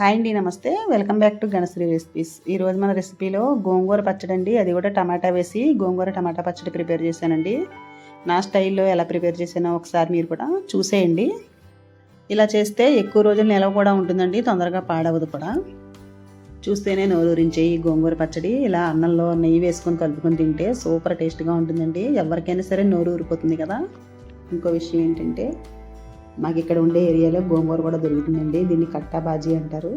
Hi అండి నమస్తే. Welcome back to Ganasri recipes. ఈరోజు మన రెసిపీలో గోంగూర పచ్చడి అండి. అది కూడా టమాటా వేసి గోంగూర టమాటా పచ్చడి ప్రిపేర్ చేశానండి. నా స్టైల్లో ఎలా ప్రిపేర్ చేశానో ఒకసారి మీరు కూడా చూసేయండి. ఇలా చేస్తే ఎక్కువ రోజులు నిలవ కూడా ఉంటుందండి తొందరగా పాడవదు కూడా. చూస్తేనే నోరూరించే ఈ గోంగూర పచ్చడి. ఇలా అన్నంలో నెయ్యి వేసుకొని కలుపుకొని తింటే సూపర్ టేస్ట్గా ఉంటుందండి. ఎవరికైనా సరే నోరు ఊరిపోతుంది కదా. ఇంకో విషయం ఏంటంటే మాకు ఇక్కడ ఉండే ఏరియాలో గోంగూర కూడా దొరుకుతుందండి. దీన్ని కట్టా బాజీ అంటారు.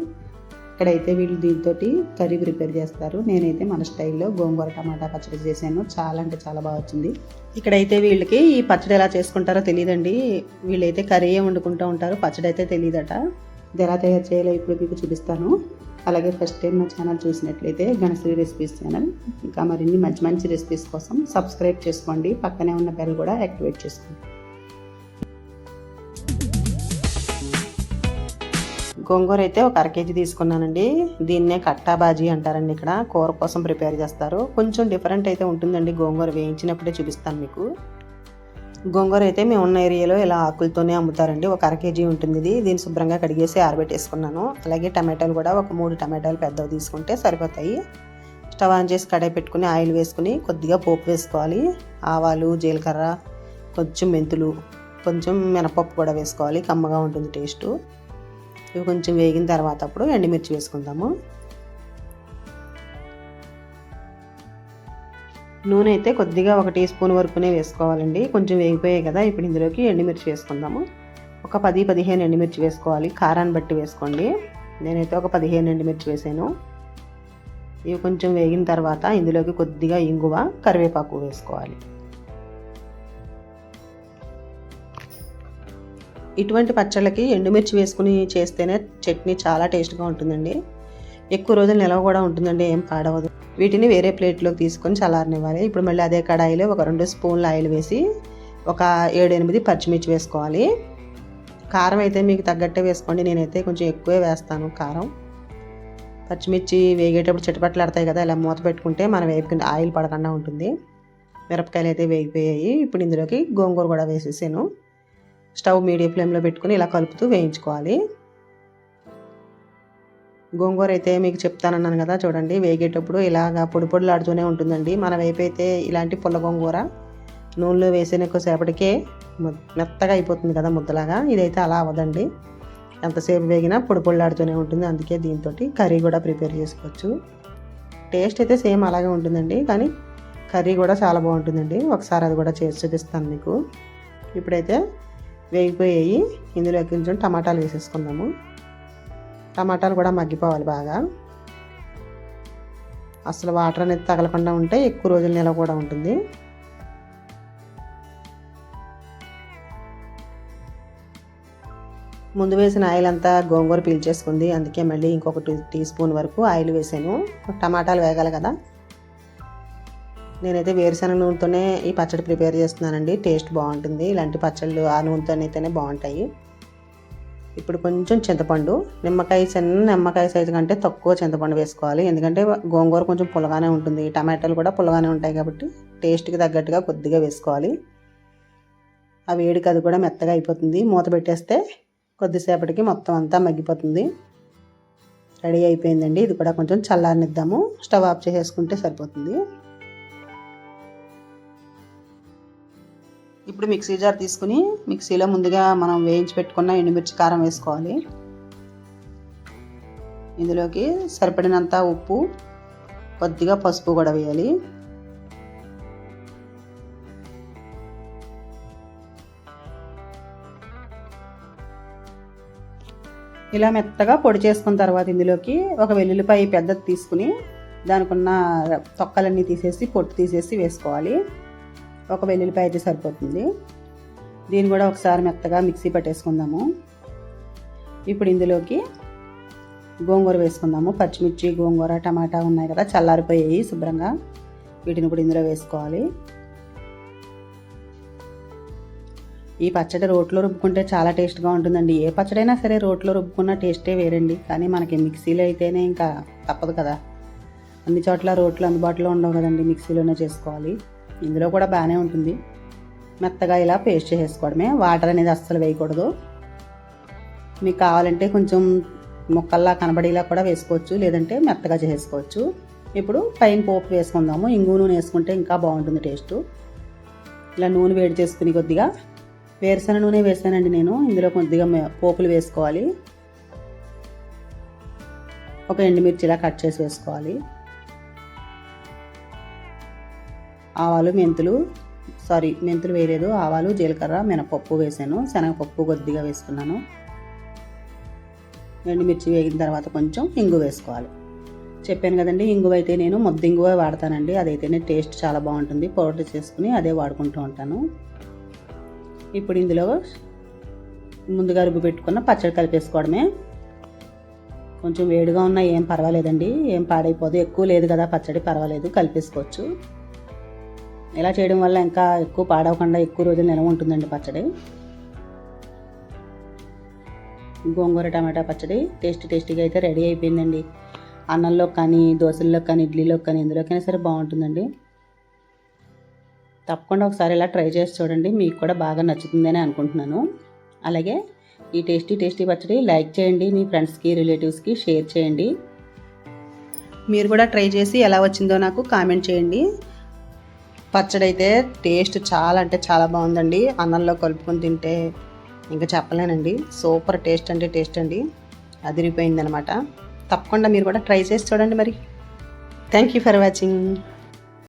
ఇక్కడైతే వీళ్ళు దీంతో కర్రీ ప్రిపేర్ చేస్తారు. నేనైతే మన స్టైల్లో గోంగూర టమాటా పచ్చడి చేశాను. చాలా అంటే చాలా బాగా వచ్చింది. ఇక్కడైతే వీళ్ళకి ఈ పచ్చడి ఎలా చేసుకుంటారో తెలియదండి వీళ్ళైతే కర్రీ వండుకుంటూ ఉంటారు పచ్చడి అయితే తెలియదట ఇది ఎలా తయారు చేయాలో ఇప్పుడు మీకు చూపిస్తాను. అలాగే ఫస్ట్ టైం నా ఛానల్ చూసినట్లయితే గణశ్రీ రెసిపీస్ ఛానల్. ఇంకా మరిన్ని మంచి మంచి రెసిపీస్ కోసం సబ్స్క్రైబ్ చేసుకోండి. పక్కనే ఉన్న బెల్ కూడా యాక్టివేట్ చేసుకోండి. గోంగూర అయితే ఒక అర కేజీ తీసుకున్నానండి. దీన్నే కట్టా బాజీ అంటారండి ఇక్కడ. కూర కోసం ప్రిపేర్ చేస్తారు. కొంచెం డిఫరెంట్ అయితే ఉంటుందండి గోంగూర వేయించినప్పుడే చూపిస్తాను మీకు. గోంగూర అయితే మేము ఉన్న ఏరియాలో ఇలా ఆకులతోనే అమ్ముతారండి. ఒక అర కేజీ ఉంటుంది ఇది. దీన్ని శుభ్రంగా కడిగేసి ఆరబెట్టేసుకున్నాను. అలాగే టమాటాలు కూడా ఒక మూడు టమాటాలు పెద్దవి తీసుకుంటే సరిపోతాయి. స్టవ్ ఆన్ చేసి కడాయి పెట్టుకుని ఆయిల్ వేసుకుని కొద్దిగా పోపు వేసుకోవాలి. ఆవాలు జీలకర్ర కొంచెం మెంతులు కొంచెం మినపప్పు కూడా వేసుకోవాలి. కమ్మగా ఉంటుంది టేస్టు. ఇవి కొంచెం వేగిన తర్వాత అప్పుడు ఎండుమిర్చి వేసుకుందాము. నూనె అయితే కొద్దిగా ఒక టీ స్పూన్ వరకునే వేసుకోవాలండి. కొంచెం వేగిపోయాయి కదా ఇప్పుడు ఇందులోకి ఎండుమిర్చి వేసుకుందాము. ఒక పది పదిహేను ఎండుమిర్చి వేసుకోవాలి. కారాన్ని బట్టి వేసుకోండి. నేనైతే ఒక పదిహేను ఎండుమిర్చి వేసాను. ఇవి కొంచెం వేగిన తర్వాత ఇందులోకి కొద్దిగా ఇంగువ కరివేపాకు వేసుకోవాలి. ఇటువంటి పచ్చళ్ళకి ఎండుమిర్చి వేసుకుని చేస్తేనే చట్నీ చాలా టేస్ట్గా ఉంటుందండి. ఎక్కువ రోజులు నిలవ కూడా ఉంటుందండి ఏం పాడవదు. వీటిని వేరే ప్లేట్లోకి తీసుకొని చల్లారనివ్వాలి. ఇప్పుడు మళ్ళీ అదే కడాయిలో ఒక రెండు స్పూన్ల ఆయిల్ వేసి ఒక ఏడెనిమిది పచ్చిమిర్చి వేసుకోవాలి. కారం అయితే మీకు తగ్గట్టే వేసుకోండి. నేనైతే కొంచెం ఎక్కువే వేస్తాను కారం. పచ్చిమిర్చి వేగేటప్పుడు చిటపట్లాడతాయి కదా ఇలా మూత పెట్టుకుంటే మనం వేపుకుని ఆయిల్ పడకుండా ఉంటుంది. మిరపకాయలు అయితే వేగిపోయాయి. ఇప్పుడు ఇందులోకి గోంగూర కూడా వేసేసాను. స్టవ్ మీడియం ఫ్లేమ్లో పెట్టుకుని ఇలా కలుపుతూ వేయించుకోవాలి. గోంగూర అయితే మీకు చెప్తానన్నాను కదా చూడండి. వేగేటప్పుడు ఇలాగా పొడి పొడిలాడుతూనే ఉంటుందండి. మన వైపు అయితే ఇలాంటి పుల్ల గోంగూర నూనెలో వేసిన ఎక్కువసేపటికే మెత్తగా అయిపోతుంది కదా ముద్దలాగా. ఇదైతే అలా అవ్వదండి. ఎంతసేపు వేగినా పొడి పొడిలాడుతూనే ఉంటుంది. అందుకే దీంతో కర్రీ కూడా ప్రిపేర్ చేసుకోవచ్చు. టేస్ట్ అయితే సేమ్ అలాగే ఉంటుందండి. కానీ కర్రీ కూడా చాలా బాగుంటుందండి. ఒకసారి అది కూడా చేసి చూపిస్తాను మీకు. ఇప్పుడైతే వేగిపోయాయి. ఇందులో కొంచెం టమాటాలు వేసేసుకుందాము. టమాటాలు కూడా మగ్గిపోవాలి బాగా. అసలు వాటర్ అనేది తగలకుండా ఉంటే ఎక్కువ రోజులు నిలవ కూడా ఉంటుంది. ముందు వేసిన ఆయిల్ అంతా గోంగూర పీల్చేసుకుంది అందుకే మళ్ళీ ఇంకొక టూ టీ స్పూన్ వరకు ఆయిల్ వేసాను. టమాటాలు వేగాలి కదా. నేనైతే వేరుశనగ నూనెతోనే ఈ పచ్చడి ప్రిపేర్ చేస్తున్నానండి. టేస్ట్ బాగుంటుంది. ఇలాంటి పచ్చళ్ళు ఆ నూనెతోనైతేనే బాగుంటాయి. ఇప్పుడు కొంచెం చింతపండు నిమ్మకాయ చిన్న నిమ్మకాయ సైజు కంటే తక్కువ చింతపండు వేసుకోవాలి. ఎందుకంటే గోంగూర కొంచెం పుల్లగానే ఉంటుంది. టమాటాలు కూడా పుల్లగానే ఉంటాయి కాబట్టి టేస్ట్కి తగ్గట్టుగా కొద్దిగా వేసుకోవాలి. ఆ వేడికి అది కూడా మెత్తగా అయిపోతుంది. మూత పెట్టేస్తే కొద్దిసేపటికి మొత్తం అంతా మగ్గిపోతుంది. రెడీ అయిపోయిందండి. ఇది కూడా కొంచెం చల్లారనిద్దాము. స్టవ్ ఆఫ్ చేసేసుకుంటే సరిపోతుంది. ఇప్పుడు మిక్సీ జార్ తీసుకుని మిక్సీలో ముందుగా మనం వేయించి పెట్టుకున్న ఎండుమిర్చి కారం వేసుకోవాలి. ఇందులోకి సరిపడినంత ఉప్పు కొద్దిగా పసుపు కూడా వేయాలి. ఇలా మెత్తగా పొడి చేసుకున్న తర్వాత ఇందులోకి ఒక వెల్లుల్లిపాయ పెద్దది తీసుకుని దానికి ఉన్న తొక్కలన్నీ తీసేసి పొట్టు తీసేసి వేసుకోవాలి. ఒక వెల్లుల్లిపాయ అయితే సరిపోతుంది. దీన్ని కూడా ఒకసారి మెత్తగా మిక్సీ పట్టేసుకుందాము. ఇప్పుడు ఇందులోకి గోంగూర వేసుకుందాము. పచ్చిమిర్చి గోంగూర టమాటా ఉన్నాయి కదా చల్లారిపోయాయి శుభ్రంగా. వీటిని ఇప్పుడు ఇందులో వేసుకోవాలి. ఈ పచ్చడి రోట్లో రుబ్బుకుంటే చాలా టేస్ట్గా ఉంటుందండి. ఏ పచ్చడైనా సరే రోట్లో రుబ్బుకున్న టేస్టే వేరండి. కానీ మనకి మిక్సీలో అయితేనే ఇంకా తప్పదు కదా. అన్ని చోట్ల రోట్లు అందుబాటులో ఉండవు కదండి మిక్సీలోనే చేసుకోవాలి. ఇందులో కూడా బాగానే ఉంటుంది. మెత్తగా ఇలా పేస్ట్ చేసుకోవడమే వాటర్ అనేది అస్సలు వేయకూడదు. మీకు కావాలంటే కొంచెం ముక్కల్లా కనబడేలా కూడా వేసుకోవచ్చు. లేదంటే మెత్తగా చేసుకోవచ్చు ఇప్పుడు పైన పోపు వేసుకుందాము. ఇంగు నూనె వేసుకుంటే ఇంకా బాగుంటుంది టేస్ట్. ఇలా నూనె వేడి చేసుకుని కొద్దిగా వేరుశెనగ నూనె వేసానండి నేను. ఇందులో కొద్దిగా పోపులు వేసుకోవాలి. ఒక ఎండుమిర్చి ఇలా కట్ చేసి వేసుకోవాలి. ఆవాలు మెంతులు సారీ మెంతులు వేయలేదు. ఆవాలు జీలకర్ర మినపప్పు వేసాను. శనగపప్పు కొద్దిగా వేసుకున్నాను. ఎండుమిర్చి వేగిన తర్వాత కొంచెం ఇంగు వేసుకోవాలి. చెప్పాను కదండి ఇంగువ అయితే నేను ముద్ద ఇంగువ వాడతానండి. అదైతేనే టేస్ట్ చాలా బాగుంటుంది. పౌడర్ చేసుకుని అదే వాడుకుంటూ ఉంటాను. ఇప్పుడు ఇందులో ముందుగా రుబ్బు పెట్టుకున్న పచ్చడి కలిపేసుకోవడమే. కొంచెం వేడిగా ఉన్నా ఏం పర్వాలేదండి. ఏం పాడైపోదు. ఎక్కువ లేదు కదా పచ్చడి పర్వాలేదు. కలిపేసుకోవచ్చు. ఇలా చేయడం వల్ల ఇంకా ఎక్కువ పాడవకుండా ఎక్కువ రోజులు నిలవ ఉంటుందండి పచ్చడి. గోంగూర టమాటా పచ్చడి టేస్టీ టేస్టీగా అయితే రెడీ అయిపోయిందండి. అన్నంలో కానీ దోశల్లో కానీ ఇడ్లీలో కానీ ఎందులోకైనా సరే బాగుంటుందండి. తప్పకుండా ఒకసారి ఇలా ట్రై చేసి చూడండి. మీకు కూడా బాగా నచ్చుతుందని అనుకుంటున్నాను. అలాగే ఈ టేస్టీ టేస్టీ పచ్చడి లైక్ చేయండి మీ ఫ్రెండ్స్కి రిలేటివ్స్కి షేర్ చేయండి. మీరు కూడా ట్రై చేసి ఎలా వచ్చిందో నాకు కామెంట్ చేయండి. పచ్చడి అయితే టేస్ట్ చాలా అంటే చాలా బాగుందండి. అన్నంలో కలుపుకొని తింటే ఇంకా చెప్పలేనండి. సూపర్ టేస్ట్ అంటే టేస్ట్ అండి. అదిరిపోయింది అనమాట తప్పకుండా మీరు కూడా ట్రై చేసి చూడండి మరి. Thank you for watching